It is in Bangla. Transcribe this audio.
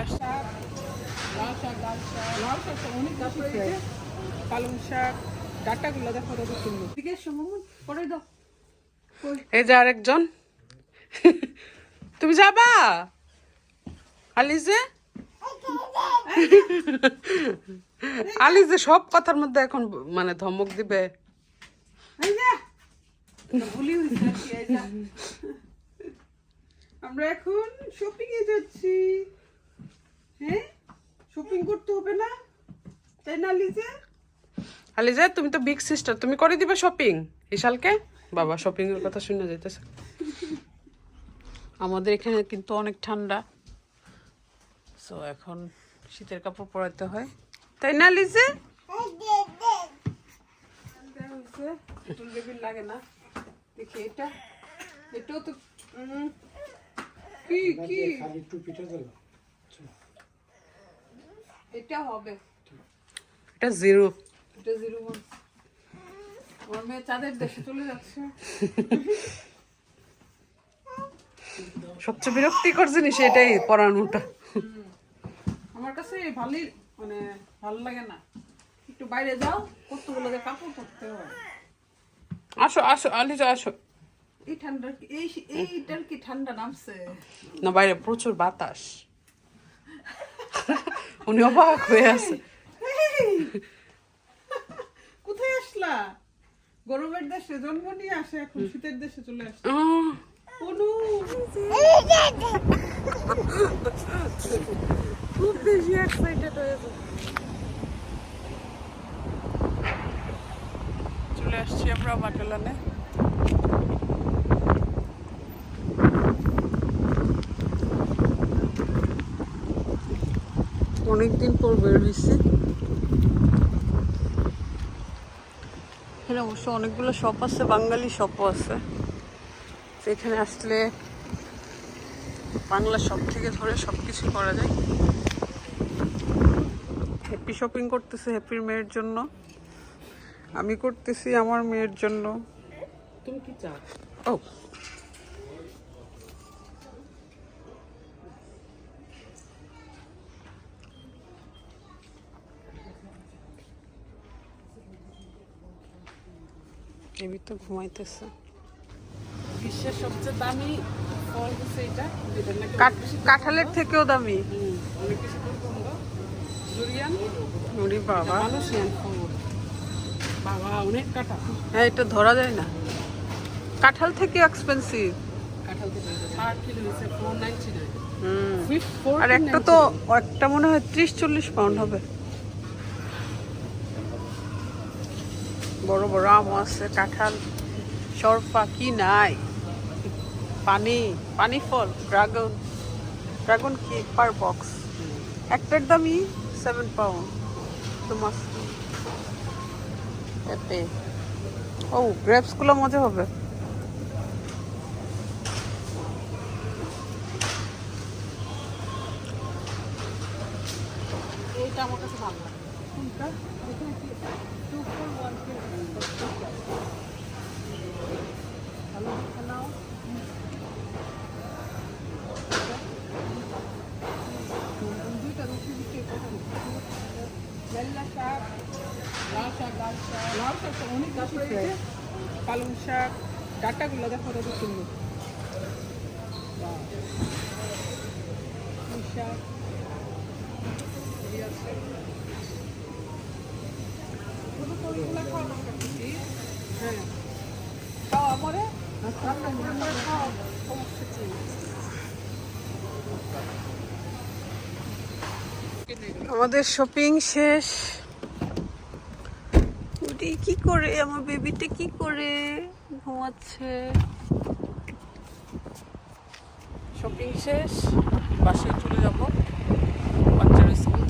লাল শাক শাক। লাল শাক অনেক পালং শাক দেখো সুন্দর। দাও। এই যে আরেকজন। তুমি যাবা? আলিজে? আলিজে সব কথার মধ্যে এখন মানে ধমক দিবে। আমরা এখন শপিং এ যাচ্ছি। হ্যাঁ? শপিং করতে হবে না? তাই না লিজে? আলিজে তুমি তো বিগ সিস্টার তুমি করে দিবে শপিং ইশালকে বাবা শপিং এর কথা শুনে যাইতেছে। আমাদের এখানে কিন্তু অনেক ঠান্ডা। সো এখন শীতের কাপড় পরাতে হয়। তাই না লিজে? লাগে না দেখি এটা। এটাও তো কি কি? টুপিটা এটা হবে। এটা জিরো। এটা জিরো আমার মেয়ে চাঁদের দেশে চলে যাচ্ছে। সবচেয়ে বিরক্তিকর জিনিস এটাই পরানোটা আমার কাছে ভালোই মানে ভালো লাগে না। একটু বাইরে যাও কতগুলো যে কাপড় পরতে হয়। আসো আসো আলি আলিজা আসো। এই ঠান্ডার কি এই এইটার কি ঠান্ডা নামছে? না বাইরে প্রচুর বাতাস। উনি অবাক হয়ে আছে! কোথায় আসলা? গরমের দেশে জন্ম নিয়ে আসে এখন শীতের দেশে চলে আসে। খুব বেশি এক্সাইটেড হয়েছে চলে আসছি আমরা বাটালানে। অনেকদিন পর বের হয়েছি এখানে অবশ্য অনেকগুলো শপ আছে বাঙালি শপও আছে। এখানে আসলে বাংলা শপ থেকে ধরে সব কিছু করা যায়। হ্যাপি শপিং করতেছে হ্যাপির মেয়ের জন্য। আমি করতেছি আমার মেয়ের জন্য। তুমি কি চাও? ও এবি তো ঘুমাইতেছে। বিশ্বের সবচেয়ে দামি ফল হচ্ছে এটা। কাঠ- কাঁঠালের থেকেও দামি। হুম, অনেক পছন্দ জুরিয়ান? ওরে বাবা। বাবা অনেক কাটা হ্যাঁ এটা ধরা যায় না। কাঁঠাল থেকে এক্সপেন্সিভ কাঁঠাল আর একটা তো একটা মনে হয় ত্রিশ চল্লিশ পাউন্ড হবে। বড় বড় আম আছে, কাঁঠাল সরপা কি নাই? পানি পানি ফল, ড্রাগন। ড্রাগন কি পার বক্স? একটার দামই সেভেন পাউন্ড তো মাছ পেঁপে ও গ্রেপসগুলো মজা হবে। এইটা আমার কাছে ভালো লাগে। কোনটা এখানে কি? টু ফোর ওয়ান দেখে নাও। দুইটা রুটি দিতে লাল্লা শাক লাল শাক লাল শাক। লাল শাক অনেক গাছ রয়েছে পালং শাক ডাটাগুলো দেখো কত সুন্দর। পুঁই শাক। আমাদের শপিং শেষ। কি করে? আমার বেবিটা কি করে? ঘুমাচ্ছে। শপিং শেষ, বাসায় চলে যাব। বাচ্চার স্কুল